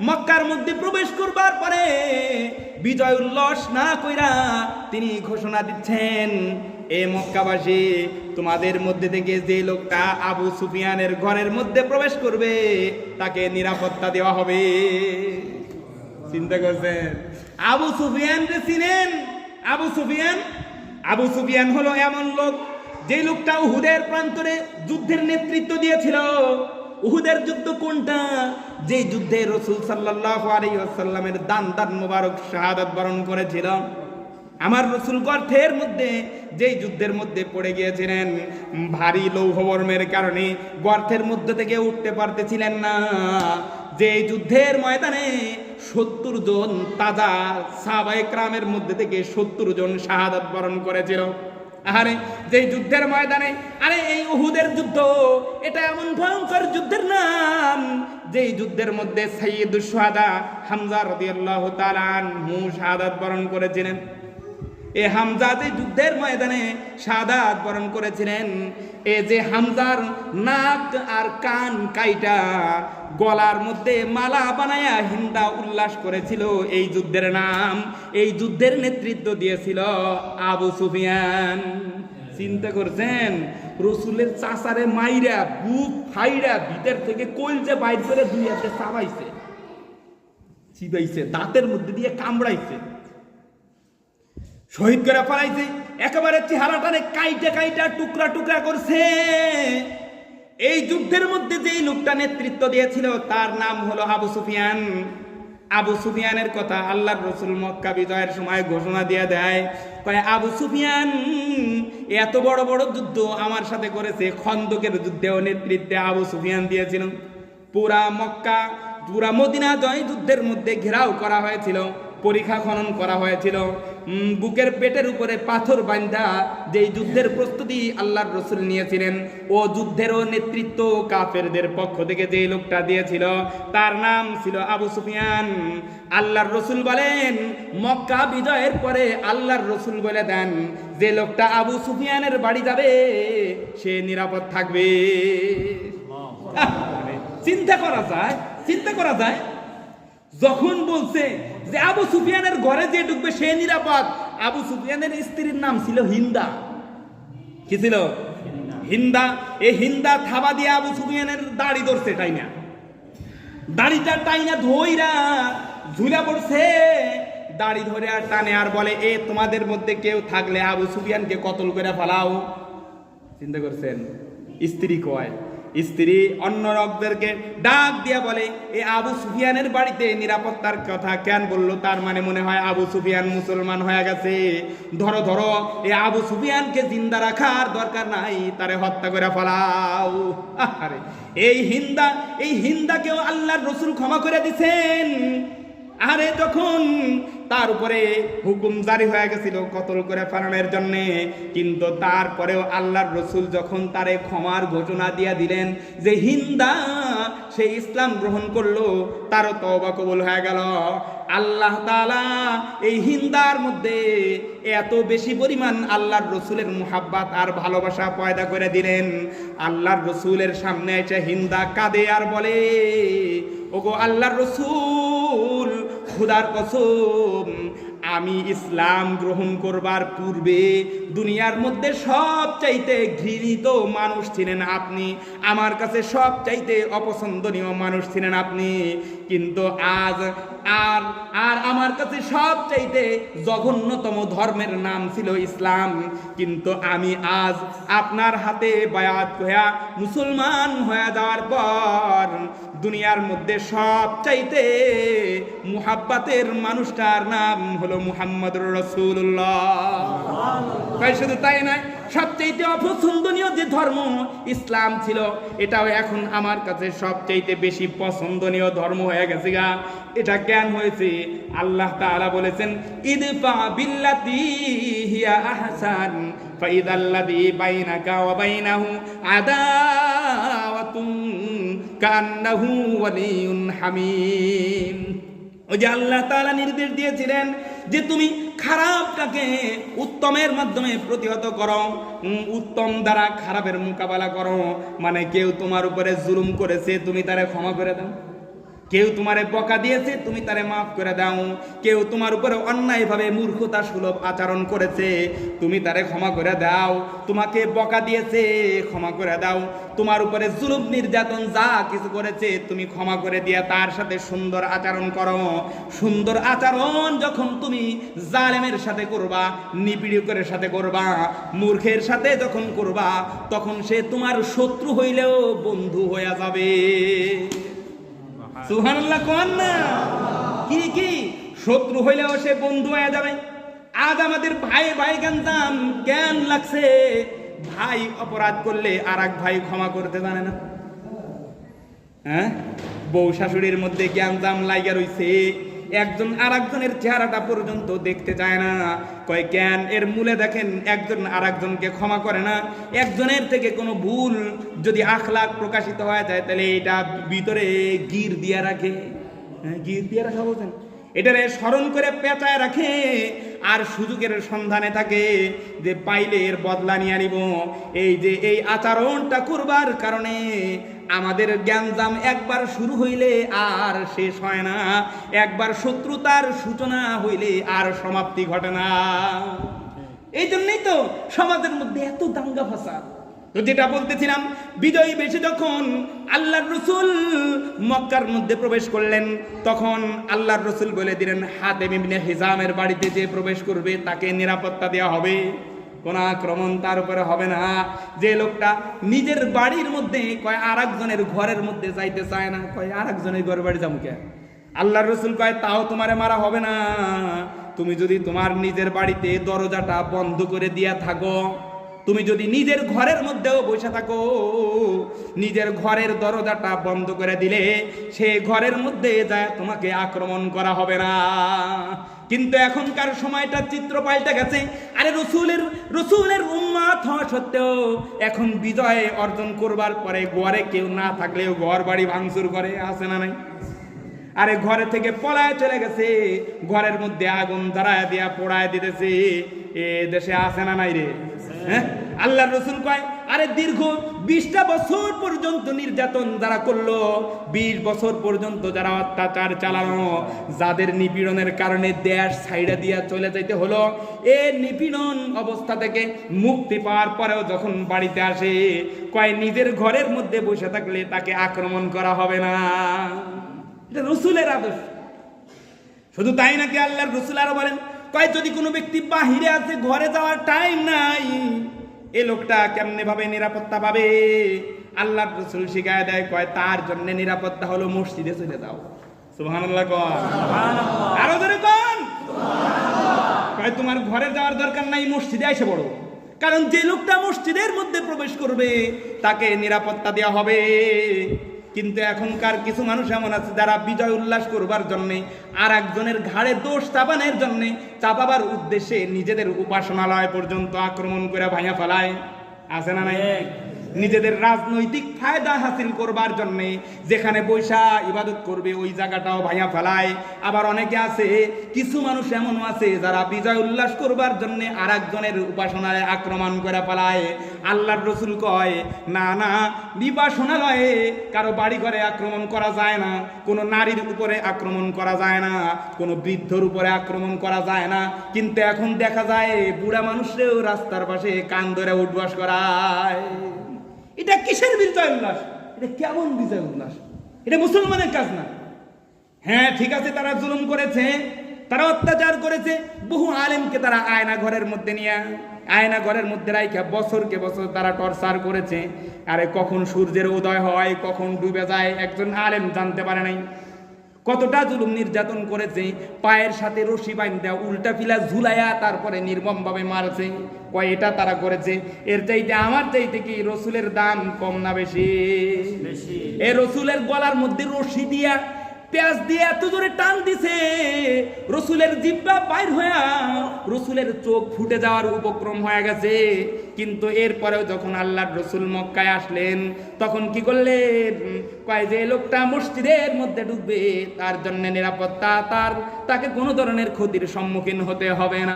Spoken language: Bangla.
মক্কার মধ্যে প্রবেশ করবার পরে বিজয় উল্লাস না কইরা তিনি ঘোষণা দিচ্ছেন, এ মক্কাবাসী, তোমাদের মধ্যে থেকে যে লোকটা আবু সুফিয়ানের ঘরের মধ্যে প্রবেশ করবে, তাকে নিরাপত্তা দেওয়া হবে। চিন্তা করছেন? আবু সুফিয়ান যে চিনেন? আবু সুফিয়ান? আবু সুফিয়ান হলো এমন লোক যে লোকটা উহুদের প্রান্তরে যুদ্ধের নেতৃত্ব দিয়েছিল। উহুদের যুদ্ধ কোনটা? যে যুদ্ধে রসুল সাল্লাহ আলাইসাল্লামের দান দান মোবারক শাহাদাত বরণ করেছিল। আমার রসুল গর্থের মধ্যে, যেই যুদ্ধের মধ্যে পড়ে গিয়েছিলেন, ভারী লৌহবর্মের কারণে গর্থের মধ্যে থেকে উঠতে পারতেছিলেন না। যে যুদ্ধের ময়দানে সত্তর জন তাজা সাবাই ক্রামের মধ্যে থেকে সত্তর জন শাহাদাত বরণ করেছিল। আরে যে যুদ্ধের ময়দানে, আরে এই উহুদের যুদ্ধ, এটা এমন ভয়ঙ্কর যুদ্ধের নাম, যেই যুদ্ধের মধ্যে সৈয়দ সোহাদা হামজা রদিয়াল্লাহ তালান মু বরণ করেছিলেন। এ হামজা যে যুদ্ধের ময়দানে শাহাদাত বরণ করেছিলেন এ যে হামজার নাক আর কান কাইটা গলার মধ্যে মালা বানায়া হিন্দা উল্লাস করেছিল, এই যুদ্ধের নাম, এই যুদ্ধের নেতৃত্ব দিয়েছিল আবু সুফিয়ান। চিন্তা করছেন? রসুলের চাচারে মাইরা, বুক ফাইরা, ভিতর থেকে কইলছে বাইর করে দুই হাতে চাবাইছে। চিবাইছে, দাঁতের মধ্যে দিয়ে কামড়াইছে। শহীদ করে ফেলাইছে। একেবারে চেহারাটারে কাইটা কাইটা টুকরা টুকরা করছে। এই যুদ্ধের মধ্যে যেই লোকটা নেতৃত্ব দিয়েছিল, তার নাম হলো আবু সুফিয়ান। আবু সুফিয়ানের কথা আল্লাহর রসুল মক্কা বিজয়ের সময় ঘোষণা দিয়ে দেয়। কয়, আবু সুফিয়ান, এত বড় বড় যুদ্ধ আমার সাথে করেছে, খন্দকের যুদ্ধেও নেতৃত্বে আবু সুফিয়ান দিয়েছিল। পুরা মক্কা, পুরা মদিনা জয় যুদ্ধের মধ্যে ঘেরাও করা হয়েছিল, পরীক্ষা খনন করা হয়েছিল। বুকের পেটের উপরে পাথর বান্ধা যেই যুদ্ধের প্রস্তুতি আল্লাহর রসুল নিয়েছিলেন, ও যুদ্ধেরও নেতৃত্ব কাফেরদের পক্ষ থেকে যে লোকটা দিয়েছিল, তার নাম ছিল আবু সুফিয়ান। আল্লাহর রসুল বলেন, মক্কা বিজয়ের পরে আল্লাহর রসুল বলে দেন, যে লোকটা আবু সুফিয়ানের বাড়ি যাবে, সে নিরাপদ থাকবে। চিন্তা করা যায়, চিন্তা করা যায়। যখন বলছে যে আবু সুফিয়ানের ঘরে যে ঢুকবে, সে নিরাপদ। আবু সুফিয়ানের স্ত্রীর নাম ছিল হিন্দা। কি ছিল? হিন্দা। এই হিন্দা থাবা দিয়ে আবু সুফিয়ানের দাড়ি ধরছে তাই না দাড়িটা টাইনা ধইরা ঝুলা পড়ছে। দাড়ি ধরে আর টানে আর বলে, এ, তোমাদের মধ্যে কেউ থাকলে আবু সুফিয়ানকে কতল করে ফেলাও? চিন্তা করছেন, স্ত্রী কয়? স্ত্রী অন্য লোকদেরকে ডাক দিয়া বলে, এ আবু সুফিয়ানের বাড়িতে নিরাপত্তার কথা কেন বলল? তার মানে মনে হয় আবু সুফিয়ান মুসলমান হয়ে গেছে। ধরো ধরো, এ আবু সুফিয়ানকে জিন্দা রাখার দরকার নাই, তারে হত্যা করে ফলাও। এই হিন্দা, এই হিন্দাকেও আল্লাহর রসুল ক্ষমা করে দিছেন। আরে যখন তার উপরে হুকুম জারি হয়ে গেছিল কতল করে ফেলানোর জন্য। কিন্তু তারপরেও আল্লাহর রসুল যখন তারে ক্ষমার ঘোষণা দিয়া দিলেন যে, হিন্দা, সে ইসলাম গ্রহণ করল, তারও তওবা কবুল হয়ে গেল। আল্লাহ তালা এই হিন্দার মধ্যে এত বেশি পরিমাণ আল্লাহর রসুলের মুহাব্বাত আর ভালোবাসা পয়দা করে দিলেন। আল্লাহর রসুলের সামনে এসে হিন্দা কাঁদে আর বলে, ওগো আল্লাহর রসুল খুদার কসম, আমি ইসলাম গ্রহণ করবার পূর্বে দুনিয়ার মধ্যে সব চাইতে ঘৃণিত মানুষ ছিলেন আপনি। আমার কাছে সব চাইতে অপছন্দনীয় মানুষ ছিলেন আপনি। কিন্তু আজ আর আর আমার কাছে সব চাইতে জঘন্যতম ধর্মের নাম ছিল ইসলাম। কিন্তু আমি আজ আপনার হাতে বায়াত হইয়া মুসলমান হয়ে যাওয়ার পর দুনিয়ার মধ্যে সব চাইতে মুহাব্বাতের মানুষটার নাম হলো মুহাম্মদ রসুল্লাহ তাই শুধু তাই নয়, সবচাইতে অপছন্দনীয় যে ধর্ম ইসলাম ছিল, এটাও এখন আমার কাছে সবচাইতে বেশি পছন্দনীয় ধর্ম হয়ে গেছে গা। এটা কেন হয়েছে, আল্লাহ তাআলা বলেছেন, ইদফা বিল্লাতি হিয়া আহসান, ফাইদাল্লাযী বাইনাকা ওয়া বাইনাহু আদাওয়াতুন কান্নাহু ওয়ালিউন হামিম। ওই যে আল্লাহ তাআলা নির্দেশ দিয়েছিলেন যে তুমি খারাপটাকে উত্তমের মাধ্যমে প্রতিহত করো উত্তম দ্বারা খারাপের মোকাবেলা করো। মানে কেউ তোমার উপরে জুলুম করেছে, তুমি তারা ক্ষমা করে দাও। কেউ তোমারে বকা দিয়েছে, তুমি তারে মাফ করে দাও। কেউ তোমার উপরে অন্যায়ভাবে মূর্খতা সুলভ আচরণ করেছে, তুমি তারে ক্ষমা করে দাও। তোমাকে বকা দিয়েছে, ক্ষমা করে দাও। তোমার উপরে জুলুম, নির্যাতন যা কিছু করেছে, তুমি ক্ষমা করে দিয়ে তার সাথে সুন্দর আচরণ করো। সুন্দর আচরণ যখন তুমি জালেমের সাথে করবা নিপীড়কের সাথে করবা, মূর্খের সাথে যখন করবা, তখন সে তোমার শত্রু হইলেও বন্ধু হয়ে যাবে। সুহানুল্লাহ কোন না। কি কি? শত্রু হইলেও সে বন্ধু হয়ে যাবে। আজ আমাদের ভাই ভাই গান্দাম জ্ঞান লাগছে। ভাই অপরাধ করলে আর এক ভাই ক্ষমা করতে জানে না। হ্যাঁ? বউ শাশুড়ির মধ্যে জ্ঞান দাম লাইগা রইছে। একজন আর একজনের চেহারাটা পর্যন্ত দেখতে চায় না। কয়, কেন? এর মূলে দেখেন একজন আর একজনকে ক্ষমা করে না। একজনের থেকে কোনো ভুল যদি আখলাখ প্রকাশিত হয়ে যায়, তাহলে এটা ভিতরে গির দিয়ে রাখে। হ্যাঁ গির দিয়ে রাখা বলছেন। এটারে স্মরণ করে পেঁচায় রাখে। আর সুযোগের সন্ধানে থাকে যে পাইলে এর বদলা নিয়ে আনিব। এই যে এই আচরণটা করবার কারণে আমাদের জ্ঞানজাম একবার শুরু হইলে আর শেষ হয় না। একবার শত্রুতার সূচনা হইলে আর সমাপ্তি ঘটে না। এই জন্যই তো সমাজের মধ্যে এত দাঙ্গা ফাসাদ। তো যেটা বলতেছিলাম, বিজয়ী বেশি যখন আল্লাহর রসুল মক্কার মধ্যে প্রবেশ করলেন, তখন আল্লাহর রসুল বলে দিলেন হাতে ইবনে হিজামের বাড়িতে যে প্রবেশ করবে, তাকে নিরাপত্তা দেওয়া হবে। কোন আক্রমণ তার উপরে হবে না। যে লোকটা নিজের বাড়ির মধ্যে, কয় আর একজনের ঘরের মধ্যে যাইতে চায় না, কয় আর একজনের ঘর বাড়ি যাব কে? আল্লাহর রসুল কয়, তাও তোমারে মারা হবে না। তুমি যদি তোমার নিজের বাড়িতে দরজাটা বন্ধ করে দিয়া থাকো তুমি যদি নিজের ঘরের মধ্যেও বসে থাকো, নিজের ঘরের দরজাটা বন্ধ করে দিলে সে ঘরের মধ্যে যায় তোমাকে আক্রমণ করা হবে না। কিন্তু এখনকার সময়টা চিত্র পাল্টে গেছে। আরে রসুলের রসুলের উম্মাত হওয়া সত্ত্বেও এখন বিজয় অর্জন করবার পরে ঘরে কেউ না থাকলেও ঘর বাড়ি ভাঙচুর করে আসে না নাই? আরে ঘরে থেকে পলায় চলে গেছে, ঘরের মধ্যে আগুন ধরায় দিয়া পোড়ায় দিতেছে। এ দেশে আসে না নাই রে? হ্যাঁ? আল্লাহ রসুল কয়, আরে দীর্ঘ বিশটা বছর পর্যন্ত নির্যাতন যারা করল, বিশ বছর পর্যন্ত যারা অত্যাচার চালানো, যাদের নিপীড়নের কারণে দেশ সাইডা দিয়া চলে যাইতে হলো, এ নিপীড়ন অবস্থা থেকে মুক্তি পাওয়ার পরেও যখন বাড়িতে আসে, কয়, নিজের ঘরের মধ্যে বসে থাকলে তাকে আক্রমণ করা হবে না। এটা রসুলের আদর্শ। শুধু তাই নাকি আল্লাহর রসুল আরও বলেন কয় যদি কোনো ব্যক্তি বাহিরে আছে ঘরে যাওয়ার টাইম নাই এ লোকটা কেমনে ভাবে নিরাপত্তা পাবে? আল্লাহর রসুল শিখায় দেয় কয় তার জন্য নিরাপত্তা হলো মসজিদে চলে যাও। সুবহানাল্লাহ কন আরও ধরে কন। কয় তোমার ঘরে যাওয়ার দরকার নাই মসজিদে এসে পড়ো। কারণ যে লোকটা মসজিদের মধ্যে প্রবেশ করবে তাকে নিরাপত্তা দেওয়া হবে। কিন্তু এখনকার কিছু মানুষ এমন আছে যারা বিজয় উল্লাস করবার জন্যে আর একজনের ঘাড়ে দোষ চাপানোর জন্যে চাপাবার উদ্দেশ্যে নিজেদের উপাসনালয় পর্যন্ত আক্রমণ করে ভাঙা ফেলায়। আছে না নাই? নিজেদের রাজনৈতিক ফায়দা হাসিল করবার জন্য যেখানে পয়সা ইবাদত করবে, ওই জায়গাটাও ভাইয়া ফেলায়। আবার অনেকে আছে, কিছু মানুষ এমন আছে যারা বিজয় উল্লাস করবার জন্য আর একজনের উপাসনায় আক্রমণ করে ফেলায়। আল্লাহর রসুল কয়, না না বিপাসনালয়ে কারও বাড়ি ঘরে আক্রমণ করা যায় না, কোনো নারীর উপরে আক্রমণ করা যায় না, কোনো বৃদ্ধর উপরে আক্রমণ করা যায় না। কিন্তু এখন দেখা যায়, বুড়া মানুষরেও রাস্তার পাশে কান ধরে উঠবাস করায়। এটা কিসের বিজয় উল্লাস? এটা কেমন বিজয় উল্লাস? এটা মুসলমানের কাজ না। হ্যাঁ ঠিক আছে, তারা জুলুম করেছে, তারা অত্যাচার করেছে, বহু আলেমকে তারা আয়না ঘরের মধ্যে নিয়ে, আয়না ঘরের মধ্যে রাইখা বছরকে বছর তারা টর্চার করেছে। আরে কখন সূর্যের উদয় হয়, কখন ডুবে যায়, একজন আলেম জানতে পারে নাই। কতটা জুলুম নির্যাতন করেছে পায়ের সাথে রশি বাইন্দা উল্টা ফিলা ঝুলাইয়া তারপরে নির্মমভাবে মারছে। কয় এটা তারা করেছে? এর চাইতে আমার চাইতে কি রসুলের দাম কম না বেশি। এ রসুলের গলার মধ্যে রশি দিয়া পেঁয়াজ দিয়ে এত জোরে টান দিছে। রসুলের জিব্বা বাইর হইয়া রসুলের চোখ ফুটে যাওয়ার উপক্রম হয়ে গেছে। কিন্তু এরপরেও যখন আল্লাহর রসুল মক্কায় আসলেন, তখন কি করলেন? কয় যে, লোকটা মসজিদের মধ্যে ঢুকবে তার জন্য নিরাপত্তা তার, তাকে কোনো ধরনের ক্ষতির সম্মুখীন হতে হবে না।